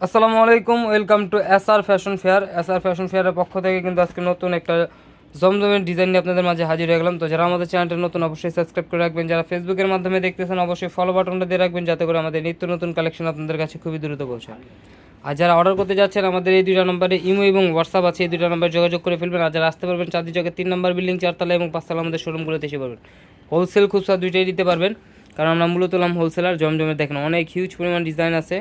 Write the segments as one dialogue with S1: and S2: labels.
S1: আসসালামু আলাইকুম welcome to S R fashion fair S R fashion ফেয়ারের পক্ষ থেকে কিন্তু আজকে নতুন একটা জমজমের ডিজাইন নিয়ে আপনাদের মাঝে হাজির হয়ে গেলাম। তো যারা আমাদের চ্যানেলটা নতুন, অবশ্যই সাবস্ক্রাইব করে রাখবেন। যারা ফেসবুকের মাধ্যমে দেখতেছেন, অবশ্যই ফলো বাটনটা দিয়ে রাখবেন, যাতে করে আমাদের নিত্য নতুন কালেকশন আপনাদের কাছে খুবই দ্রুত পৌঁছায় আর যারা অর্ডার করতে যাচ্ছেন, আমাদের এই দুইটা নম্বরে ইমো এবং হোয়াটসঅ্যাপ আছে, এই দুইটা নম্বরে যোগাযোগ করে ফেলবেন। আর যারা আসতে পারবেন চাঁদি চকের তিন নম্বর বিল্ডিং চারতলা এবং পাঁচতলা আমাদের শোরুমগুলোতে এসে পারবেন হোলসেল খুচরা দুইটাই দিতে পারবেন, কারণ আমরা মূলত হলাম হোলসেলার জমজমে দেখেন অনেক হিউজ পরিমাণ ডিজাইন আছে।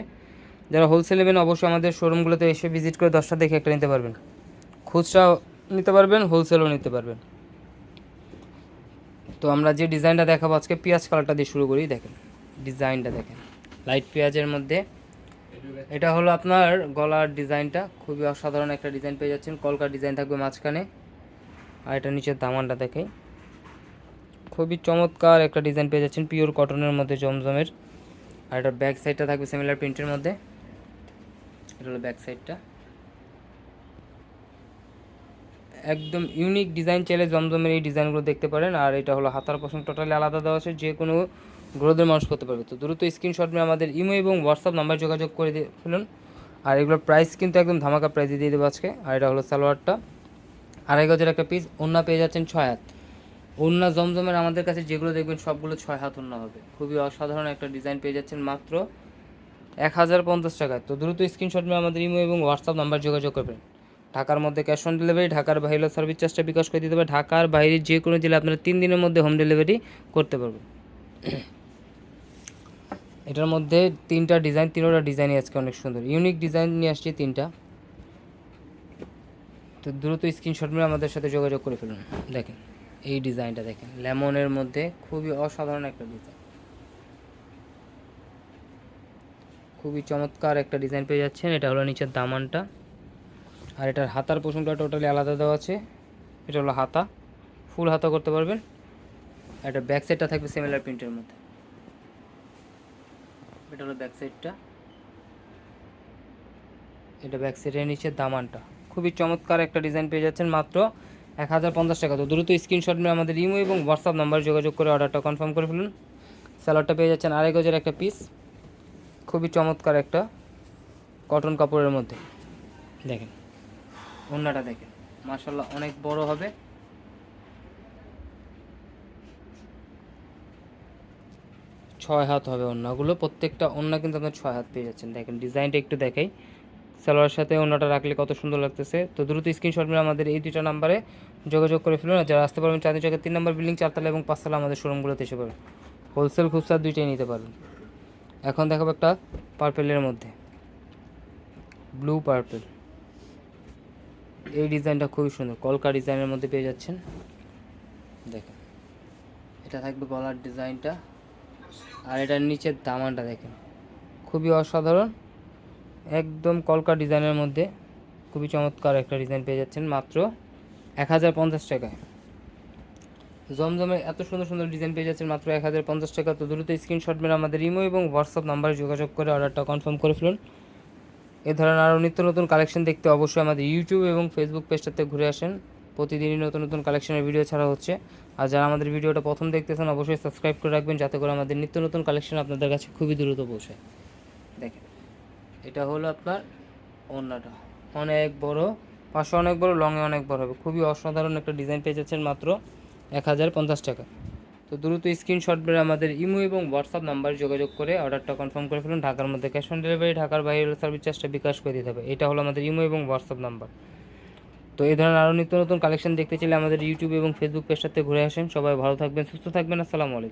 S1: যারা হোলসেল নেবেন, অবশ্যই আমাদের শোরুমগুলোতে এসে ভিজিট করে দশটা দেখে একটা নিতে পারবেন। খুচরা নিতে পারবেন হোলসেলও নিতে পারবেন। তো আমরা যে ডিজাইনটা দেখাবো আজকে, পেঁয়াজ কালারটা দিয়ে শুরু করি, দেখেন। ডিজাইনটা দেখেন। লাইট পেঁয়াজের মধ্যে। এটা হলো আপনার গলার ডিজাইনটা খুবই অসাধারণ একটা ডিজাইন পেয়ে যাচ্ছেন। কলকার ডিজাইন থাকবে মাঝখানে। আর এটা নিচের দামানটা দেখে খুবই চমৎকার একটা ডিজাইন পেয়ে যাচ্ছেন। পিওর কটনের মধ্যে জমজমের। আর এটার ব্যাক সাইডটা থাকবে সিমিলার প্রিন্টের মধ্যে। এটা হলো ব্যাক সাইডটা একদম ইউনিক ডিজাইন চাইলে জমজমের এই ডিজাইনগুলো দেখতে পারেন, আর এটা হলো হাতার পশম টোটালি আলাদা দেওয়া আছে, যে কোনো গ্রোদের মানুষ করতে পারবে। তো দ্রুত স্ক্রিনশট নিয়ে আমাদের ইমো এবং হোয়াটসঅ্যাপ নাম্বার যোগাযোগ করে দিয়ে ফেলুন। আর এগুলোর প্রাইস কিন্তু একদম ধামাকা প্রাইসে দিয়ে দেবো আজকে। আর এটা হলো সালোয়ারটা। আড়াই গজের একটা পিস ওন্না পেয়ে যাচ্ছেন ছয় হাত। ওন্না জমজমের আমাদের কাছে যেগুলো দেখবেন, সবগুলো ছয় হাত ওন্না হবে। খুবই অসাধারণ একটা ডিজাইন পেয়ে যাচ্ছেন মাত্র। এক হাজার পঞ্চাশ টাকায় তো দ্রুত স্ক্রিনশট নিয়ে আমাদের ইমো এবং হোয়াটসঅ্যাপ নাম্বার যোগাযোগ করবেন। ঢাকার মধ্যে ক্যাশ অন ডেলিভারি ঢাকার বাইরে সার্ভিস চার্জটা বিকাশ করে দিতে হবে। ঢাকার বাইরে যে কোনো জেলা আপনারা তিন দিনের মধ্যে হোম ডেলিভারি করতে পারবেন। এটার মধ্যে তিনটা ডিজাইন তিনোটা ডিজাইনই আজকে অনেক সুন্দর। ইউনিক ডিজাইন নিয়ে আসছি তিনটা। তো দ্রুত স্ক্রিনশট নিয়ে আমাদের সাথে যোগাযোগ করে ফেলুন। দেখেন, এই ডিজাইনটা দেখেন। লেমনের মধ্যে খুবই অসাধারণ একটা ডিজাইন খুবই চমৎকার একটা ডিজাইন পেয়ে যাচ্ছেন। এটা হলো নিচের দামানটা। আর এটার হাতার পোষণটা টোটালি আলাদা দেওয়া আছে। এটা হলো হাতা। ফুল হাতা করতে পারবেন। এটা ব্যাক সাইডটা থাকবে সিমিলার প্রিন্টের মধ্যে। এটা হলো ব্যাক সাইডটা এটা ব্যাক সাইডের নিচে দামানটা। খুবই চমৎকার একটা ডিজাইন পেয়ে যাচ্ছেন মাত্র এক হাজার পঞ্চাশ টাকা। তো দ্রুত স্ক্রিনশট নিয়ে আমাদের ইমো এবং হোয়াটসঅ্যাপ নাম্বার যোগাযোগ করে অর্ডারটা কনফার্ম করে ফেলুন। স্যালাডটা পেয়ে যাচ্ছেন আড়াই গজের একটা পিস খুবই চমৎকার একটা কটন কাপড়ের মধ্যে। দেখেন, ওন্নাটা দেখেন মার্শাল্লাহ অনেক বড় হবে। ছয় হাত হবে ওন্নাগুলো, প্রত্যেকটা ওন্না কিন্তু আপনার ছয় হাত পেয়ে যাচ্ছেন। দেখেন, ডিজাইনটা একটু দেখাই। সালোয়ার সাথে ওন্নাটা রাখলে কত সুন্দর লাগতেছে। তো দ্রুত স্ক্রিনশট মেরে আমাদের এই দুটা নাম্বারে যোগাযোগ করে ফেলুন। যারা আসতে পারবেন চাঁদি চকের তিন নম্বর বিল্ডিং, চারতলা এবং পাঁচতলা আমাদের শোরুমগুলোতে এসে পারবেন হোলসেল খুচরা দুইটাই নিতে পারবেন। এখন দেখাবো একটা পার্পেলের মধ্যে। ব্লু পার্পেল এই ডিজাইনটা খুবই সুন্দর। কলকা ডিজাইনের মধ্যে পেয়ে যাচ্ছেন। দেখেন। এটা থাকবে গলার ডিজাইনটা। আর এটার নিচের দামানটা দেখেন। খুবই অসাধারণ। একদম কলকা ডিজাইনের মধ্যে। খুবই চমৎকার একটা ডিজাইন পেয়ে যাচ্ছেন। মাত্র এক হাজার পঞ্চাশ টাকায়। জমজমে এত সুন্দর সুন্দর ডিজাইন পেয়ে যাচ্ছেন মাত্র এক হাজার পঞ্চাশ টাকা। তো দ্রুত স্ক্রিনশট মেরে আমাদের ইমো এবং হোয়াটসঅ্যাপ নাম্বারে যোগাযোগ করে অর্ডারটা কনফার্ম করে ফেলুন। এ ধরনের আরও নিত্য নতুন কালেকশন দেখতে অবশ্যই আমাদের ইউটিউব এবং ফেসবুক পেজটাতে ঘুরে আসেন। প্রতিদিনই নতুন নতুন কালেকশনের ভিডিও ছাড়া হচ্ছে। আর যারা আমাদের ভিডিওটা প্রথম দেখতেছেন, অবশ্যই সাবস্ক্রাইব করে রাখবেন যাতে করে আমাদের নিত্য নতুন কালেকশন আপনাদের কাছে খুবই দ্রুত পৌঁছায়। দেখেন, এটা হলো আপনার অন্যটা অনেক বড়, পাশে অনেক বড় লংয়ে অনেক বড় হবে। খুবই অসাধারণ একটা ডিজাইন পেয়ে যাচ্ছেন মাত্র। এক হাজার পঞ্চাশ টাকা। তো দ্রুত স্ক্রিনশট বেড়ে আমাদের ইমো এবং হোয়াটসঅ্যাপ নাম্বার যোগাযোগ করে অর্ডারটা কনফার্ম করে ফেলুন। ঢাকার মধ্যে ক্যাশ অন ডেলিভারি ঢাকার বাইরে সার্ভিস চার্জটা বিকাশ করে দিতে হবে। এটা হলো আমাদের ইমো এবং হোয়াটসঅ্যাপ নাম্বার। তো এই ধরনের আরও নিত্য নতুন কালেকশন দেখতে চাইলে আমাদের ইউটিউব এবং ফেসবুক পেজটাতে ঘুরে আসেন। সবাই ভালো থাকবেন, সুস্থ থাকবেন। আসসালামু আলাইকুম।